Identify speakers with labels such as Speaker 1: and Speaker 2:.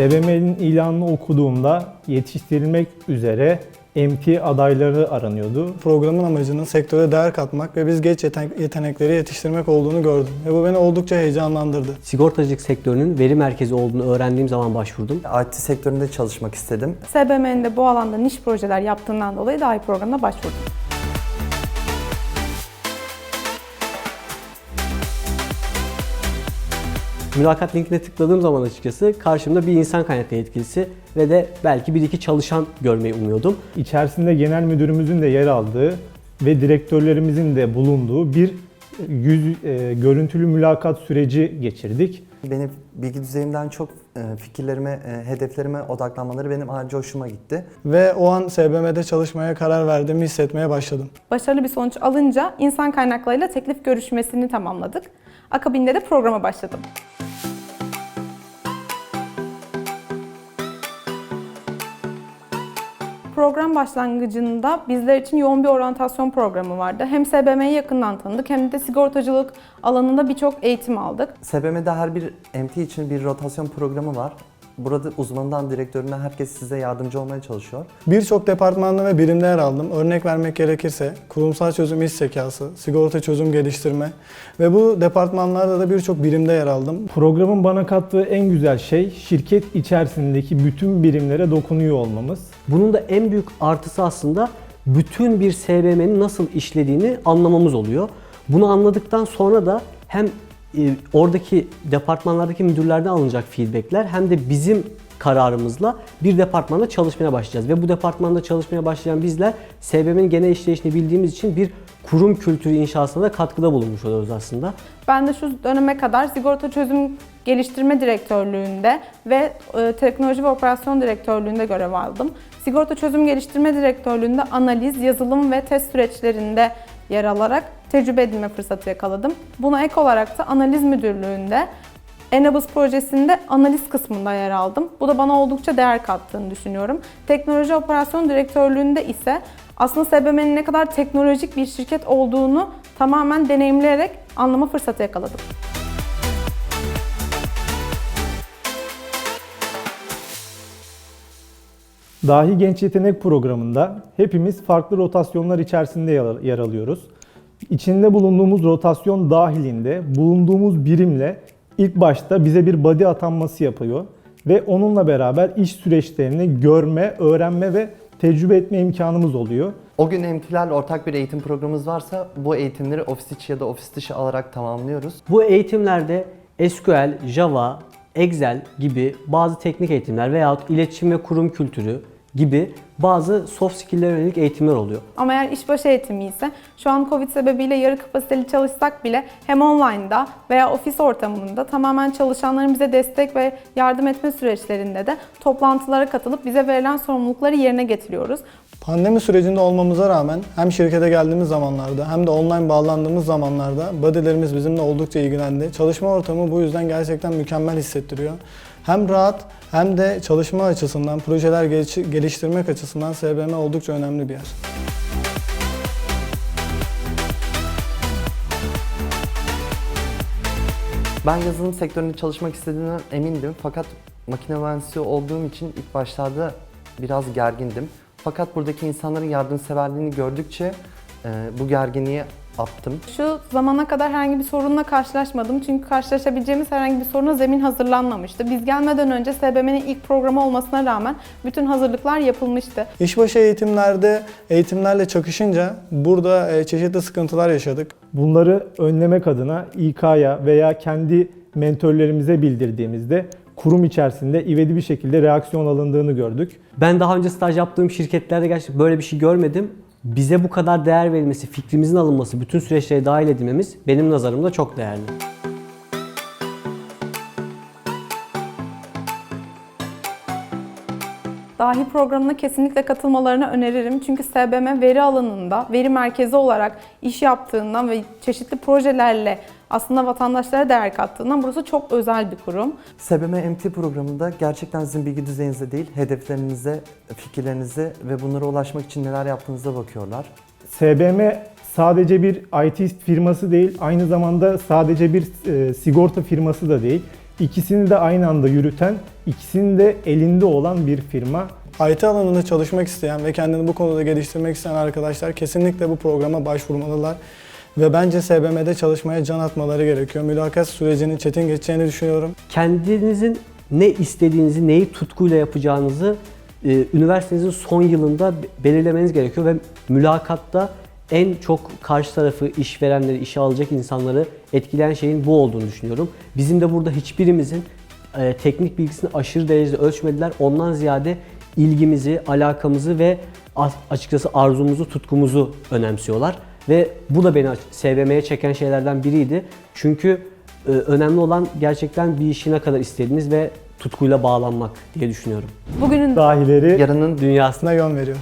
Speaker 1: SBM'nin ilanını okuduğumda yetiştirilmek üzere MT adayları aranıyordu.
Speaker 2: Programın amacının sektöre değer katmak ve biz genç yeten- yetenekleri yetiştirmek olduğunu gördüm. Ve bu beni oldukça heyecanlandırdı.
Speaker 3: Sigortacılık sektörünün veri merkezi olduğunu öğrendiğim zaman başvurdum.
Speaker 4: IT sektöründe çalışmak istedim.
Speaker 5: SBM'nin de bu alanda niş projeler yaptığından dolayı dahi programına başvurdum.
Speaker 3: Mülakat linkine tıkladığım zaman açıkçası karşımda bir insan kaynakları yetkilisi ve de belki bir iki çalışan görmeyi umuyordum.
Speaker 1: İçerisinde genel müdürümüzün de yer aldığı ve direktörlerimizin de bulunduğu bir yüz e, görüntülü mülakat süreci geçirdik.
Speaker 4: Beni bilgi düzeyimden çok e, fikirlerime, e, hedeflerime odaklanmaları benim ayrıca hoşuma gitti.
Speaker 2: Ve o an SBM'de çalışmaya karar verdiğimi hissetmeye başladım.
Speaker 5: Başarılı bir sonuç alınca insan kaynaklarıyla teklif görüşmesini tamamladık. Akabinde de programa başladım. Program başlangıcında bizler için yoğun bir oryantasyon programı vardı. Hem SBM'yi yakından tanıdık hem de sigortacılık alanında birçok eğitim aldık.
Speaker 4: SBM'de her bir MT için bir rotasyon programı var. Burada uzmanından direktörüne herkes size yardımcı olmaya çalışıyor.
Speaker 2: Birçok departmanda ve birimde yer aldım. Örnek vermek gerekirse kurumsal çözüm iş zekası, sigorta çözüm geliştirme ve bu departmanlarda da birçok birimde yer aldım.
Speaker 1: Programın bana kattığı en güzel şey şirket içerisindeki bütün birimlere dokunuyor olmamız.
Speaker 3: Bunun da en büyük artısı aslında bütün bir SBM'nin nasıl işlediğini anlamamız oluyor. Bunu anladıktan sonra da hem oradaki departmanlardaki müdürlerden alınacak feedbackler hem de bizim kararımızla bir departmanda çalışmaya başlayacağız. Ve bu departmanda çalışmaya başlayan bizler SBM'nin genel işleyişini bildiğimiz için bir kurum kültürü inşasına da katkıda bulunmuş oluyoruz aslında.
Speaker 5: Ben de şu döneme kadar sigorta çözüm geliştirme direktörlüğünde ve e, teknoloji ve operasyon direktörlüğünde görev aldım. Sigorta çözüm geliştirme direktörlüğünde analiz, yazılım ve test süreçlerinde yer alarak tecrübe edinme fırsatı yakaladım. Buna ek olarak da analiz müdürlüğünde Enabus projesinde analiz kısmında yer aldım. Bu da bana oldukça değer kattığını düşünüyorum. Teknoloji operasyon direktörlüğünde ise aslında SBM'nin ne kadar teknolojik bir şirket olduğunu tamamen deneyimleyerek anlama fırsatı yakaladım.
Speaker 1: Dahi Genç Yetenek programında hepimiz farklı rotasyonlar içerisinde yer- alıyoruz. İçinde bulunduğumuz rotasyon dahilinde bulunduğumuz birimle ilk başta bize bir body atanması yapıyor ve onunla beraber iş süreçlerini görme, öğrenme ve tecrübe etme imkanımız oluyor.
Speaker 4: O gün MT'lerle ortak bir eğitim programımız varsa bu eğitimleri ofis içi ya da ofis dışı alarak tamamlıyoruz.
Speaker 3: Bu eğitimlerde SQL, Java, Excel gibi bazı teknik eğitimler veyahut iletişim ve kurum kültürü gibi bazı soft skill'lere yönelik eğitimler oluyor.
Speaker 5: Ama eğer işbaşı eğitimi ise şu an Covid sebebiyle yarı kapasiteli çalışsak bile hem online'da veya ofis ortamında tamamen çalışanların bize destek ve yardım etme süreçlerinde de toplantılara katılıp bize verilen sorumlulukları yerine getiriyoruz.
Speaker 2: Pandemi sürecinde olmamıza rağmen hem şirkete geldiğimiz zamanlarda hem de online bağlandığımız zamanlarda body'lerimiz bizimle oldukça ilgilendi. Çalışma ortamı bu yüzden gerçekten mükemmel hissettiriyor. Hem rahat hem de çalışma açısından, projeler geliş- geliştirmek açısından SBM oldukça önemli bir yer.
Speaker 4: Ben yazılım sektöründe çalışmak istediğimden emindim fakat makine mühendisi olduğum için ilk başlarda biraz gergindim. Fakat buradaki insanların yardımseverliğini gördükçe e, bu gerginliği attım.
Speaker 5: Şu zamana kadar herhangi bir sorunla karşılaşmadım çünkü karşılaşabileceğimiz herhangi bir soruna zemin hazırlanmamıştı. Biz gelmeden önce SBM'nin ilk programı olmasına rağmen bütün hazırlıklar yapılmıştı.
Speaker 2: İşbaşı eğitimlerde eğitimlerle çakışınca burada e, çeşitli sıkıntılar yaşadık.
Speaker 1: Bunları önlemek adına İK'ya veya kendi mentörlerimize bildirdiğimizde kurum içerisinde ivedi bir şekilde reaksiyon alındığını gördük.
Speaker 3: Ben daha önce staj yaptığım şirketlerde gerçekten böyle bir şey görmedim. Bize bu kadar değer verilmesi, fikrimizin alınması, bütün süreçlere dahil edilmemiz benim nazarımda çok değerli.
Speaker 5: Dahi programına kesinlikle katılmalarını öneririm. Çünkü SBM veri alanında, veri merkezi olarak iş yaptığından ve çeşitli projelerle aslında vatandaşlara değer kattığından burası çok özel bir kurum.
Speaker 4: SBM MT programında gerçekten sizin bilgi düzeyinize değil, hedeflerinize, fikirlerinize ve bunlara ulaşmak için neler yaptığınıza bakıyorlar.
Speaker 1: SBM sadece bir IT firması değil, aynı zamanda sadece bir e, sigorta firması da değil. İkisini de aynı anda yürüten, ikisinin de elinde olan bir firma.
Speaker 2: IT alanında çalışmak isteyen ve kendini bu konuda geliştirmek isteyen arkadaşlar kesinlikle bu programa başvurmalılar. Ve bence SBM'de çalışmaya can atmaları gerekiyor. Mülakat sürecinin çetin geçeceğini düşünüyorum.
Speaker 3: kendinizin ne istediğinizi, neyi tutkuyla yapacağınızı e, üniversitenizin son yılında be- belirlemeniz gerekiyor ve mülakatta en çok karşı tarafı, işverenleri, işe alacak insanları etkileyen şeyin bu olduğunu düşünüyorum. Bizim de burada hiçbirimizin e, teknik bilgisini aşırı derecede ölçmediler. Ondan ziyade ilgimizi, alakamızı ve as- açıkçası arzumuzu, tutkumuzu önemsiyorlar. Ve bu da beni SBM'ye çeken şeylerden biriydi. Çünkü ee, önemli olan gerçekten bir işi ne kadar istediğiniz ve tutkuyla bağlanmak diye düşünüyorum.
Speaker 5: Bugünün
Speaker 1: Dahileri
Speaker 4: Yarının
Speaker 3: Dünyasında
Speaker 2: Aslında yön veriyor.